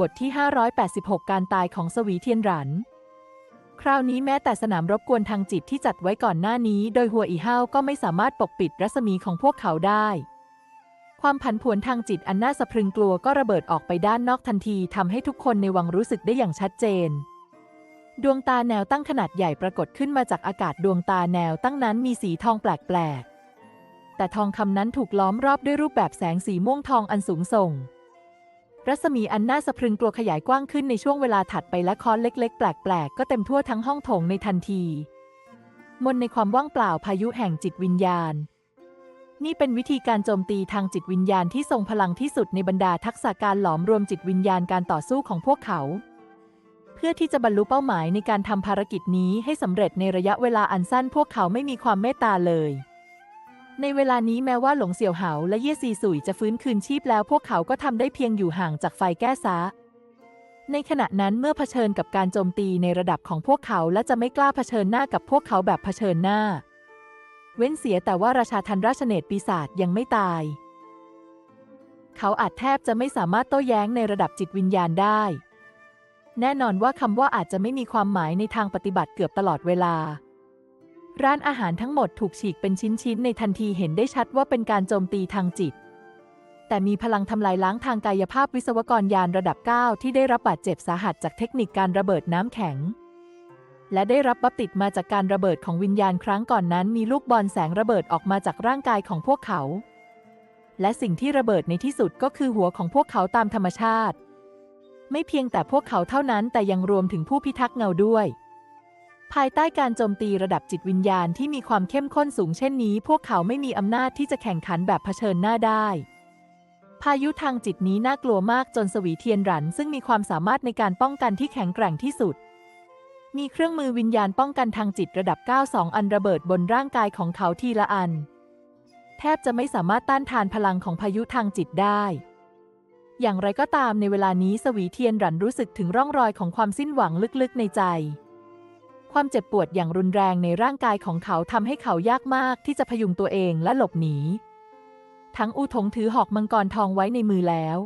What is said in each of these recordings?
บทที่ 586 การตายของสวีเทียนหรัน คราวนี้แม้แต่สนามรบกวนทางจิตที่จัดไว้ก่อนหน้านี้ โดยหัวอีเฮาก็ไม่สามารถปกปิดรัศมีของพวกเขาได้ ความผันผวนทางจิตอันน่าสะพรึงกลัวก็ระเบิดออกไปด้านนอกทันทีทำให้ทุกคนในวังรู้สึกได้อย่างชัดเจน ดวงตาแนวตั้งขนาดใหญ่ปรากฏขึ้นมาจากอากาศดวงตาแนวตั้งนั้นมีสีทองแปลกๆแต่ทองคำนั้นถูกล้อมรอบด้วยรูปแบบแสงสีม่วงทองอันสูงส่ง รัศมีอันน่าสะพรึงกลัวขยายกว้างขึ้นในช่วงเวลาถัดไปและค้อนเล็กๆ แปลกๆ ก็เต็มทั่วทั้งห้องโถงในทันที มนในความว่างเปล่าพายุแห่งจิตวิญญาณ นี่เป็นวิธีการโจมตีทางจิตวิญญาณที่ทรงพลังที่สุดในบรรดาทักษะการหลอมรวมจิตวิญญาณการต่อสู้ของพวกเขา เพื่อที่จะบรรลุเป้าหมายในการทำภารกิจนี้ให้สำเร็จในระยะเวลาอันสั้น พวกเขาไม่มีความเมตตาเลย ในเวลานี้แม้ว่าหลงเสี่ยวเหาและเย่ซีสุยจะฟื้นคืนชีพแล้วพวกเขาก็ทำได้เพียงอยู่ห่างจากไฟแก้ซะในขณะนั้นเมื่อเผชิญกับการโจมตีในระดับของพวกเขาและจะไม่กล้าเผชิญหน้ากับพวกเขาแบบเผชิญหน้า เว้นเสียแต่ว่าราชาทันราชเนตปีศาจยังไม่ตาย เขาอาจแทบจะไม่สามารถโต้แย้งในระดับจิตวิญญาณได้ แน่นอนว่าคำว่าอาจจะไม่มีความหมายในทางปฏิบัติเกือบตลอดเวลา ร้านอาหารทั้งหมดถูกฉีกเป็นชิ้นๆ ในทันทีเห็นได้ชัดว่าเป็นการโจมตีทางจิต แต่มีพลังทำลายล้างทางกายภาพวิศวกรยานระดับ 9 ที่ได้รับบาดเจ็บสาหัสจากเทคนิคการระเบิดน้ำแข็ง และได้รับบัพติดมาจากการระเบิดของวิญญาณครั้งก่อนนั้น มีลูกบอลแสงระเบิดออกมาจากร่างกายของพวกเขา และสิ่งที่ระเบิดในที่สุดก็คือหัวของพวกเขาตามธรรมชาติ ไม่เพียงแต่พวกเขาเท่านั้นแต่ยังรวมถึงผู้พิทักษ์เงาด้วย ภายใต้การโจมตีระดับจิตวิญญาณที่มีความเข้มข้นสูงเช่นนี้ พวกเขาไม่มีอำนาจที่จะแข่งขันแบบเผชิญหน้าได้ พายุทางจิตนี้น่ากลัวมากจนสวีเทียนหรัน ซึ่งมีความสามารถในการป้องกันที่แข็งแกร่งที่สุด มีเครื่องมือวิญญาณป้องกันทางจิตระดับ 92 อันระเบิดบนร่างกายของเขาทีละอัน แทบจะไม่สามารถต้านทานพลังของพายุทางจิตได้อย่างไรก็ตามในเวลานี้สวีเทียนรันรู้สึกถึงร่องรอยของความสิ้นหวังลึกๆในใจ ความเจ็บปวดอย่างรุนแรงในร่างกายของเขาทำให้เขายากมากที่จะพยุงตัวเองและหลบหนี ทั้งอูถงถือหอกมังกรทองไว้ในมือแล้ว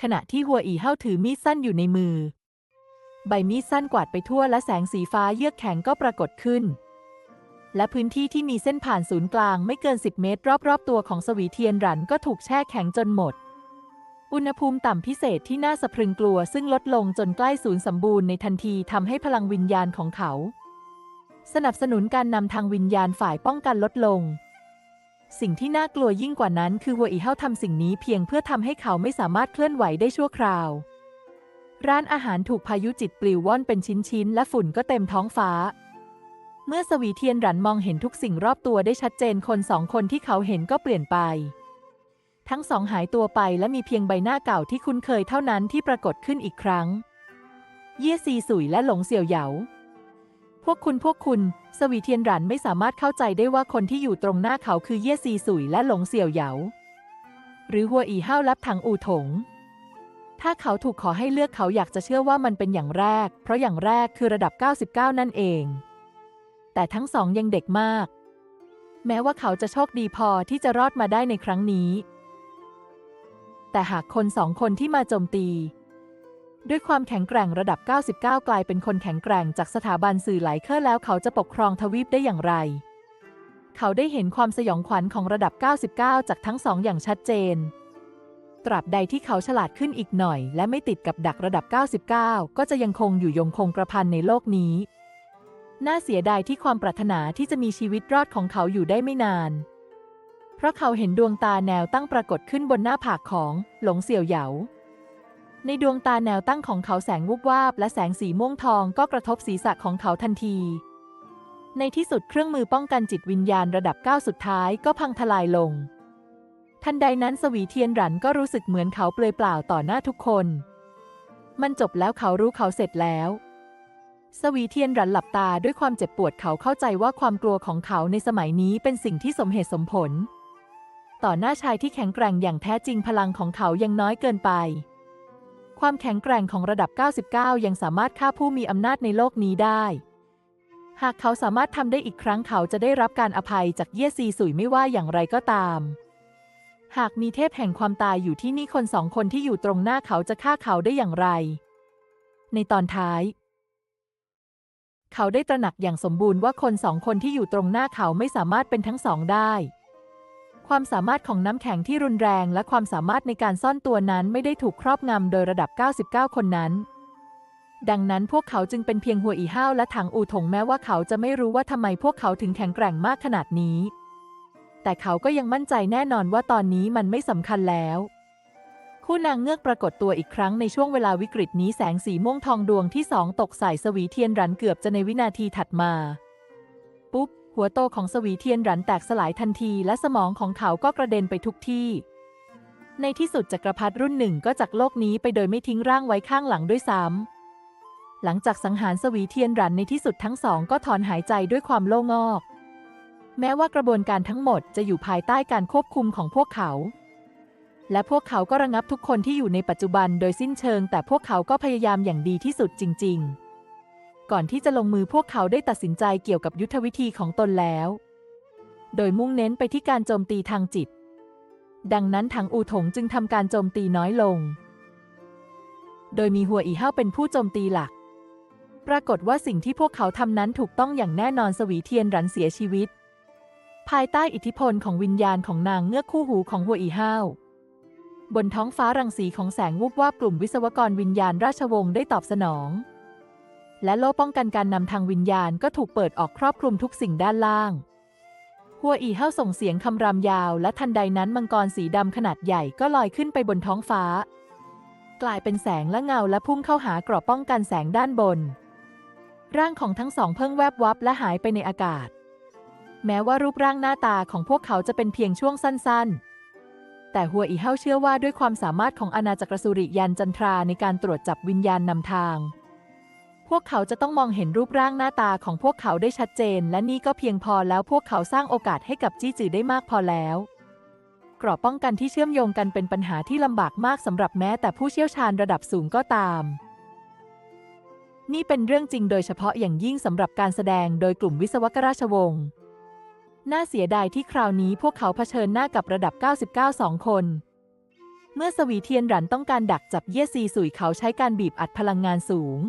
ขณะที่หัวอีเฮาถือมีดสั้นอยู่ในมือ ใบมีดสั้นกวาดไปทั่วและแสงสีฟ้าเยือกแข็งก็ปรากฏขึ้น และพื้นที่ที่มีเส้นผ่านศูนย์กลางไม่เกิน 10 เมตร รอบๆ ตัวของสวีเทียนหรันก็ถูกแช่แข็งจนหมด อุณหภูมิต่ำพิเศษที่น่าสะพรึงกลัวซึ่งลดลงจนใกล้ศูนย์สมบูรณ์ในทันทีทำให้พลังวิญญาณของเขา สนับสนุนการนำทางวิญญาณฝ่ายป้องกันลดลง สิ่งที่น่ากลัวยิ่งกว่านั้นคือหัวอีเฮาทำสิ่งนี้เพียงเพื่อทำให้เขาไม่สามารถเคลื่อนไหวได้ชั่วคราว ร้านอาหารถูกพายุจิตปลิวว่อนเป็นชิ้นๆและฝุ่นก็เต็มท้องฟ้าเมื่อสวีเทียนหรันมองเห็นทุกสิ่งรอบตัวได้ชัดเจนคนสองคนที่เขาเห็นก็เปลี่ยนไป ทั้งสองหายตัวไปและมีเพียงใบหน้าเก่าที่คุ้นเคยเท่านั้นที่ปรากฏขึ้นอีกครั้ง เย่ซีสุยและหลงเสี่ยวเหยา พวกคุณพวกคุณ สวีเทียนหรันไม่สามารถเข้าใจได้ว่าคนที่อยู่ตรงหน้าเขาคือเย่ซีสุยและหลงเสี่ยวเหยา หรือหัวอีห้าวลับถังอูถง ถ้าเขาถูกขอให้เลือกเขาอยากจะเชื่อว่ามันเป็นอย่างแรก เพราะอย่างแรกคือระดับ 99 นั่นเอง แต่ทั้งสองยังเด็กมาก แม้ว่าเขาจะโชคดีพอที่จะรอดมาได้ในครั้งนี้ แต่หากคนสองคนที่มาโจมตี ด้วยความแข็งแกร่งระดับ 99 กลายเป็นคนแข็งแกร่งจากสถาบันสื่อหลายเคอร์แล้วเขาจะปกครองทวีปได้อย่างไร เขาได้เห็นความสยองขวัญของระดับ 99 จากทั้งสองอย่างชัดเจน ตราบใดที่เขาฉลาดขึ้นอีกหน่อย และไม่ติดกับดักระดับ 99 ก็จะยังคงอยู่ยงคงกระพันในโลกนี้ น่าเสียดายที่ความปรารถนาที่จะมีชีวิตรอดของเขาอยู่ได้ไม่นาน เพราะเขาเห็นดวงตาแนวตั้งปรากฏขึ้นบนหน้าผากของหลงเสี่ยวเหยา ในดวงตาแนวตั้งของเขาแสงวูบวาบและแสงสีม่วงทองก็กระทบศีรษะของเขาทันที ในที่สุดเครื่องมือป้องกันจิตวิญญาณระดับ9สุดท้ายก็พังทลายลง ทันใดนั้นสวีเทียนหรันก็รู้สึกเหมือนเขาเปลือยเปล่าต่อหน้าทุกคน มันจบแล้วเขารู้เขาเสร็จแล้วสวีเทียนหรันหลับตาด้วยความเจ็บปวดเขาเข้าใจว่าความกลัวของเขาในสมัยนี้เป็นสิ่งที่สมเหตุสมผล ต่อหน้าชายที่แข็งแกร่งอย่างแท้จริงพลังของเขายังน้อยเกินไป ความแข็งแกร่งของระดับ 99 ยังสามารถฆ่าผู้มีอำนาจในโลกนี้ได้ หากเขาสามารถทำได้อีกครั้งเขาจะได้รับการอภัยจากเย่ซีสุยไม่ว่าอย่างไรก็ตาม หากมีเทพแห่งความตายอยู่ที่นี่คนสองคนที่อยู่ตรงหน้าเขาจะฆ่าเขาได้อย่างไร ในตอนท้ายเขาได้ตระหนักอย่างสมบูรณ์ว่าคนสองคนที่อยู่ตรงหน้าเขาไม่สามารถเป็นทั้งสองได้ ความสามารถของน้ำแข็งที่รุนแรงและความสามารถในการซ่อนตัวนั้นไม่ได้ถูกครอบงำโดยระดับ 99 คนนั้น ดังนั้นพวกเขาจึงเป็นเพียงหัวอีห้าวและถังอูถงแม้ว่าเขาจะไม่รู้ว่าทำไมพวกเขาถึงแข็งแกร่งมากขนาดนี้ แต่เขาก็ยังมั่นใจแน่นอนว่าตอนนี้มันไม่สำคัญแล้ว คู่นางเงือกปรากฏตัวอีกครั้งในช่วงเวลาวิกฤตนี้แสงสีม่วงทองดวงที่สองตกใส่สวีเทียนรันเกือบจะในวินาทีถัดมา หัวโตของสวีเทียนรันแตกสลายทันทีและสมองของเขาก็กระเด็นไปทุกที่ ในที่สุดจักรพรรดิรุ่นหนึ่งก็จากโลกนี้ไปโดยไม่ทิ้งร่างไว้ข้างหลังด้วยซ้ำหลังจากสังหารสวีเทียนรันในที่สุดทั้งสองก็ถอนหายใจด้วยความโล่งอก แม้ว่ากระบวนการทั้งหมดจะอยู่ภายใต้การควบคุมของพวกเขา และพวกเขาก็ระงับทุกคนที่อยู่ในปัจจุบันโดยสิ้นเชิง แต่พวกเขาก็พยายามอย่างดีที่สุดจริง ๆ ก่อนที่จะลงมือพวกเขาได้ตัดสินใจเกี่ยวกับยุทธวิธีของตนแล้ว โดยมุ่งเน้นไปที่การโจมตีทางจิต ดังนั้นถังอูถงจึงทำการโจมตีน้อยลง โดยมีหัวอีเห้าเป็นผู้โจมตีหลัก ปรากฏว่าสิ่งที่พวกเขาทำนั้นถูกต้องอย่างแน่นอนสวีเทียนรันเสียชีวิต ภายใต้อิทธิพลของวิญญาณของนางเงือกคู่หูของหัวอีเห้าบนท้องฟ้ารังสีของแสงวูบวาบกลุ่มวิศวกรวิญญาณราชวงศ์ได้ตอบสนอง และโล่ป้องกันการนำทางวิญญาณก็ถูกเปิดออกครอบคลุมทุกสิ่งด้านล่าง หัวอีเห้าส่งเสียงคำรามยาว และทันใดนั้นมังกรสีดำขนาดใหญ่ก็ลอยขึ้นไปบนท้องฟ้า กลายเป็นแสงและเงาและพุ่งเข้าหากรอบป้องกันแสงด้านบน ร่างของทั้งสองเพิ่งแวบวับและหายไปในอากาศ แม้ว่ารูปร่างหน้าตาของพวกเขาจะเป็นเพียงช่วงสั้นๆแต่หัวอีเฮาเชื่อว่าด้วยความสามารถของอาณาจักรสุริยันจันทราในการตรวจจับวิญญาณนำทาง พวกเขาจะต้องมองเห็นรูปร่างหน้าตาของพวกเขาได้ชัดเจน และนี่ก็เพียงพอแล้วพวกเขาสร้างโอกาสให้กับจี้จือได้มากพอแล้วกรอบป้องกันที่เชื่อมโยงกันเป็นปัญหาที่ลำบากมากสำหรับแม้แต่ผู้เชี่ยวชาญระดับสูงก็ตาม นี่เป็นเรื่องจริงโดยเฉพาะอย่างยิ่งสำหรับการแสดงโดยกลุ่มวิศวกราชวงศ์ น่าเสียดายที่คราวนี้พวกเขาเผชิญหน้ากับระดับ 99สองคน เมื่อสวีเทียนหรันต้องการดักจับเย่ซีสุยเขาใช้การบีบอัดพลังงานสูง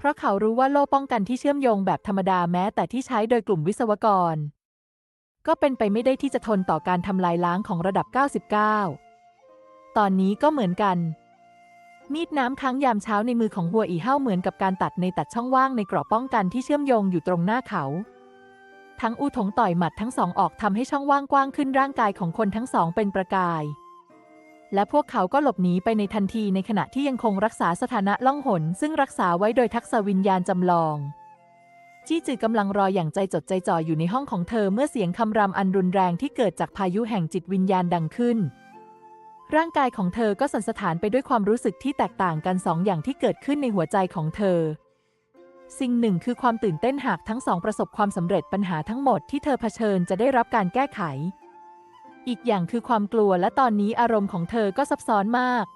เพราะเขารู้ว่าโล่ป้องกันที่เชื่อมโยงแบบธรรมดาแม้แต่ที่ใช้โดยกลุ่มวิศวกร ก็เป็นไปไม่ได้ที่จะทนต่อการทำลายล้างของระดับ 99 ตอนนี้ก็เหมือนกัน มีดน้ำค้างยามเช้าในมือของหัวอีเห้าเหมือนกับการตัดในตัดช่องว่างในกรอบป้องกันที่เชื่อมโยงอยู่ตรงหน้าเขาทั้งอูถงต่อยหมัดทั้งสองออกทำให้ช่องว่างกว้างขึ้นร่างกายของคนทั้งสองเป็นประกาย และพวกเขาก็หลบหนีไปในทันทีในขณะที่ยังคงรักษาสถานะล่องหน ซึ่งรักษาไว้โดยทักษะวิญญาณจำลอง จี้จือกำลังรออย่างใจจดใจจ่ออยู่ในห้องของเธอเมื่อเสียงคำรามอันรุนแรงที่เกิดจากพายุแห่งจิตวิญญาณดังขึ้น ร่างกายของเธอก็สั่นสะท้านไปด้วยความรู้สึกที่แตกต่างกันสองอย่างที่เกิดขึ้นในหัวใจของเธอ สิ่งหนึ่งคือความตื่นเต้นหากทั้งสองประสบความสำเร็จปัญหาทั้งหมดที่เธอเผชิญจะได้รับการแก้ไข อีกอย่างคือความกลัวและตอนนี้อารมณ์ของเธอก็ซับซ้อนมาก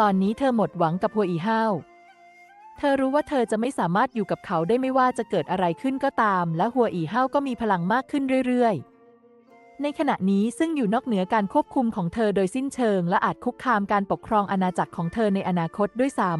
ตอนนี้เธอหมดหวังกับหัวอีห้าวเธอรู้ว่าเธอจะไม่สามารถอยู่กับเขาได้ไม่ว่าจะเกิดอะไรขึ้นก็ตาม และหัวอีห้าวก็มีพลังมากขึ้นเรื่อยๆ ในขณะนี้ซึ่งอยู่นอกเหนือการควบคุมของเธอโดยสิ้นเชิง และอาจคุกคามการปกครองอาณาจักรของเธอในอนาคตด้วยซ้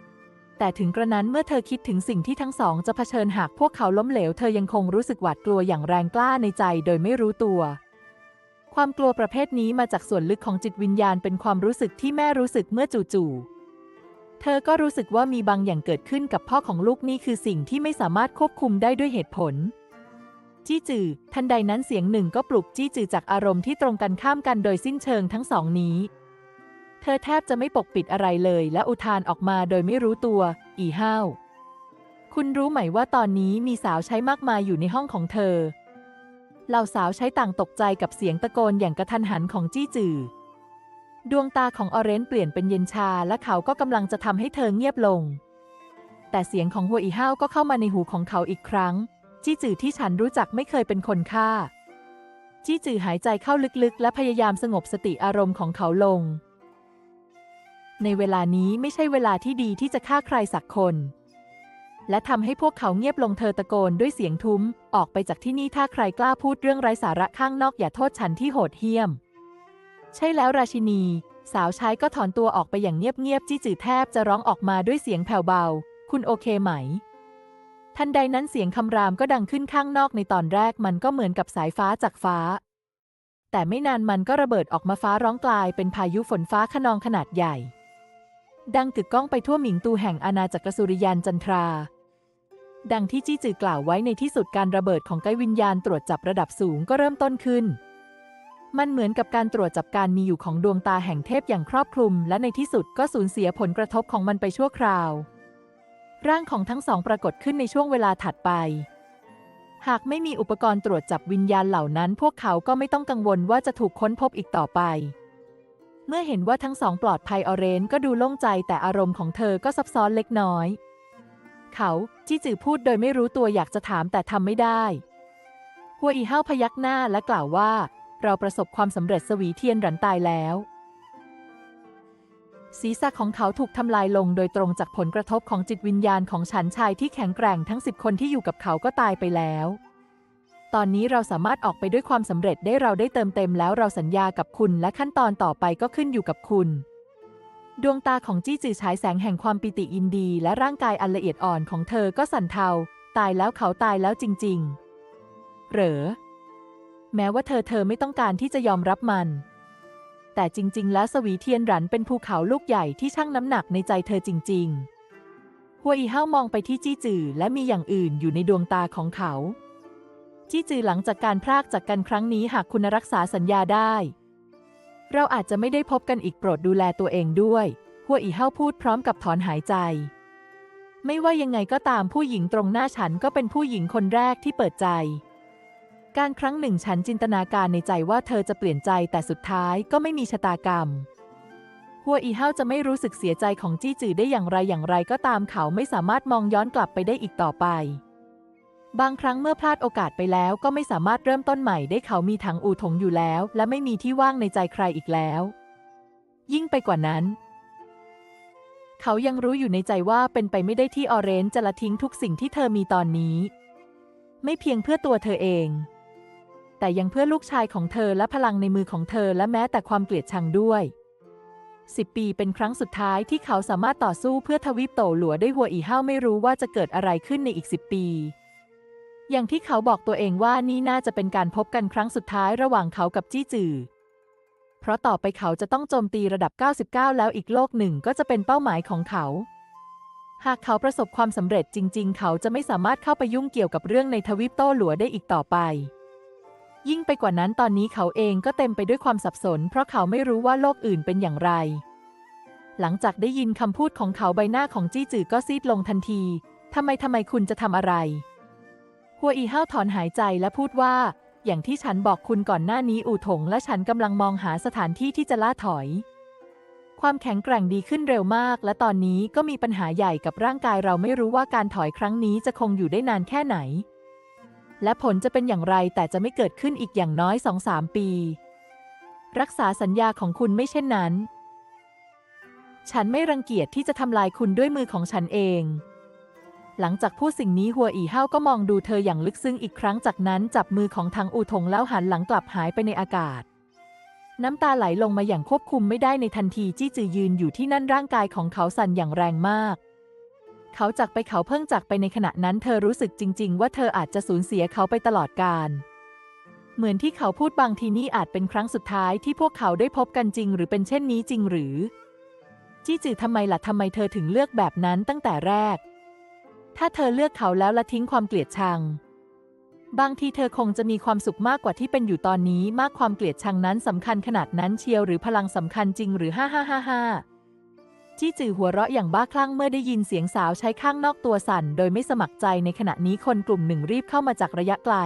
ำแต่ถึงกระนั้นเมื่อเธอคิดถึงสิ่งที่ทั้งสองจะเผชิญหากพวกเขาล้มเหลว เธอยังคงรู้สึกหวาดกลัวอย่างแรงกล้าในใจโดยไม่รู้ตัว ความกลัวประเภทนี้มาจากส่วนลึกของจิตวิญญาณเป็นความรู้สึกที่แม่รู้สึกเมื่อจู่ๆ เธอก็รู้สึกว่ามีบางอย่างเกิดขึ้นกับพ่อของลูกนี่คือสิ่งที่ไม่สามารถควบคุมได้ด้วยเหตุผล จี้จือ ทันใดนั้นเสียงหนึ่งก็ปลุกจี้จือจากอารมณ์ที่ตรงกันข้ามกันโดยสิ้นเชิงทั้งสองนี้ เธอแทบจะไม่ปกปิดอะไรเลย และอุทานออกมาโดยไม่รู้ตัว อีห้าว คุณรู้ไหมว่าตอนนี้มีสาวใช้มากมายอยู่ในห้องของเธอ เหล่าสาวใช้ต่างตกใจกับเสียงตะโกนอย่างกระทันหันของจี้จือ ดวงตาของออเรนเปลี่ยนเป็นเย็นชาและเขาก็กำลังจะทำให้เธอเงียบลง แต่เสียงของหัวอีห้าวก็เข้ามาในหูของเขาอีกครั้ง จี้จือที่ฉันรู้จักไม่เคยเป็นคนฆ่า จี้จือหายใจเข้าลึกๆ และพยายามสงบสติอารมณ์ของเขาลง ในเวลานี้ไม่ใช่เวลาที่ดีที่จะฆ่าใครสักคน และทำให้พวกเขาเงียบลงเธอตะโกนด้วยเสียงทุ้ม ออกไปจากที่นี่ถ้าใครกล้าพูดเรื่องไร้สาระข้างนอกอย่าโทษฉันที่โหดเหี้ยม ใช่แล้วราชินี สาวใช้ก็ถอนตัวออกไปอย่างเงียบๆจี้จือแทบจะร้องออกมาด้วยเสียงแผ่วเบา คุณโอเคไหม ทันใดนั้นเสียงคำรามก็ดังขึ้นข้างนอกในตอนแรกมันก็เหมือนกับสายฟ้าจากฟ้า แต่ไม่นานมันก็ระเบิดออกมาฟ้าร้องกลายเป็นพายุฝนฟ้าขนองขนาดใหญ่ ดังกึกก้องไปทั่วหมิงตูแห่งอาณาจักรสุริยันจันทรา ดังที่จี้จือกล่าวไว้ในที่สุดการระเบิดของไกวิญญาณตรวจจับระดับสูงก็เริ่มต้นขึ้น มันเหมือนกับการตรวจจับการมีอยู่ของดวงตาแห่งเทพอย่างครอบคลุม และในที่สุดก็สูญเสียผลกระทบของมันไปชั่วคราว ร่างของทั้งสองปรากฏขึ้นในช่วงเวลาถัดไป หากไม่มีอุปกรณ์ตรวจจับวิญญาณเหล่านั้น พวกเขาก็ไม่ต้องกังวลว่าจะถูกค้นพบอีกต่อไป เมื่อเห็นว่าทั้งสองปลอดภัยออเรนก็ดูโล่งใจแต่อารมณ์ของเธอก็ซับซ้อนเล็กน้อย เขาจี้จือพูดโดยไม่รู้ตัวอยากจะถามแต่ทำไม่ได้หัวอีเห้าพยักหน้าและกล่าวว่า เราประสบความสำเร็จสวีเทียนหรันตายแล้ว ศีรษะของเขาถูกทำลายลงโดยตรงจากผลกระทบของจิตวิญญาณของฉันชายที่แข็งแกร่งทั้งสิบคนที่อยู่กับเขาก็ตายไปแล้ว ตอนนี้เราสามารถออกไปด้วยความสำเร็จได้เราได้เติมเต็มแล้วเราสัญญากับคุณและขั้นตอนต่อไปก็ขึ้นอยู่กับคุณ ดวงตาของจี้จือฉายแสงแห่งความปิติยินดี และร่างกายอันละเอียดอ่อนของเธอก็สั่นเทา ตายแล้วเขาตายแล้วจริง ๆ เหรอ แม้ว่าเธอเธอไม่ต้องการที่จะยอมรับมัน แต่จริง ๆ แล้วสวีเทียนหรันเป็นภูเขาลูกใหญ่ที่ชั่งน้ำหนักในใจเธอจริง ๆ หัวอีเห้ามองไปที่จี้จือและมีอย่างอื่นอยู่ในดวงตาของเขา จี้จือหลังจากการพรากจากกันครั้งนี้หากคุณรักษาสัญญาได้ เราอาจจะไม่ได้พบกันอีกโปรดดูแลตัวเองด้วยหัวอีเห้าพูดพร้อมกับถอนหายใจ ไม่ว่ายังไงก็ตามผู้หญิงตรงหน้าฉันก็เป็นผู้หญิงคนแรกที่เปิดใจ การครั้งหนึ่งฉันจินตนาการในใจว่าเธอจะเปลี่ยนใจแต่สุดท้ายก็ไม่มีชะตากรรมหัวอีเห้าจะไม่รู้สึกเสียใจของจี้จือได้อย่างไรอย่างไรก็ตามเขาไม่สามารถมองย้อนกลับไปได้อีกต่อไป บางครั้งเมื่อพลาดโอกาสไปแล้วก็ไม่สามารถเริ่มต้นใหม่ได้เขามีถังอู่ถงอยู่แล้ว และไม่มีที่ว่างในใจใครอีกแล้ว ยิ่งไปกว่านั้น เขายังรู้อยู่ในใจว่าเป็นไปไม่ได้ที่ออเรนจ์จะละทิ้งทุกสิ่งที่เธอมีตอนนี้ ไม่เพียงเพื่อตัวเธอเอง แต่ยังเพื่อลูกชายของเธอและพลังในมือของเธอและแม้แต่ความเกลียดชังด้วยสิบปีเป็นครั้งสุดท้ายที่เขาสามารถต่อสู้เพื่อทวีปโตหลัวได้หัวอีห้าวไม่รู้ว่าจะเกิดอะไรขึ้นในอีกสิบปี อย่างที่เขาบอกตัวเองว่านี่น่าจะเป็นการพบกันครั้งสุดท้ายระหว่างเขากับจี้จือ เพราะต่อไปเขาจะต้องโจมตีระดับ 99 แล้วอีกโลกหนึ่งก็จะเป็นเป้าหมายของเขา หากเขาประสบความสำเร็จจริง ๆ เขาจะไม่สามารถเข้าไปยุ่งเกี่ยวกับเรื่องในทวีปโต้หลัวได้อีกต่อไป ยิ่งไปกว่านั้นตอนนี้เขาเองก็เต็มไปด้วยความสับสน เพราะเขาไม่รู้ว่าโลกอื่นเป็นอย่างไร หลังจากได้ยินคำพูดของเขาใบหน้าของจี้จือก็ซีดลงทันทีทำไมทำไมคุณจะทำอะไร หัวอีห้าวถอนหายใจและพูดว่า อย่างที่ฉันบอกคุณก่อนหน้านี้อู่ถงและฉันกำลังมองหาสถานที่ที่จะล่าถอย ความแข็งแกร่งดีขึ้นเร็วมาก และตอนนี้ก็มีปัญหาใหญ่กับร่างกายเราไม่รู้ว่าการถอยครั้งนี้จะคงอยู่ได้นานแค่ไหน และผลจะเป็นอย่างไรแต่จะไม่เกิดขึ้นอีกอย่างน้อยสองสามปี รักษาสัญญาของคุณไม่เช่นนั้น ฉันไม่รังเกียจที่จะทำลายคุณด้วยมือของฉันเอง หลังจากพูดสิ่งนี้หัวอีเห้าก็มองดูเธออย่างลึกซึ้งอีกครั้งจากนั้นจับมือของทางอูทงแล้วหันหลังกลับหายไปในอากาศ น้ำตาไหลลงมาอย่างควบคุมไม่ได้ในทันทีจี้จือยืนอยู่ที่นั่นร่างกายของเขาสั่นอย่างแรงมาก เขาจากไปเขาเพิ่งจากไปในขณะนั้นเธอรู้สึกจริง ๆ ว่าเธออาจจะสูญเสียเขาไปตลอดกาลเหมือนที่เขาพูดบางทีนี่อาจเป็นครั้งสุดท้ายที่พวกเขาได้พบกันจริง หรือเป็นเช่นนี้จริงหรือ จี้จือทำไมล่ะทำไมเธอถึงเลือกแบบนั้นตั้งแต่แรก ถ้าเธอเลือกเขาแล้วละทิ้งความเกลียดชัง บางทีเธอคงจะมีความสุขมากกว่าที่เป็นอยู่ตอนนี้มากความเกลียดชังนั้นสำคัญขนาดนั้นเชียวหรือพลังสำคัญจริงหรือฮ่าฮ่าฮ่าฮ่าจี้จือหัวเราะอย่างบ้าคลั่งเมื่อได้ยินเสียงสาวใช้ข้างนอกตัวสั่น โดยไม่สมัครใจในขณะนี้คนกลุ่มหนึ่งรีบเข้ามาจากระยะไกล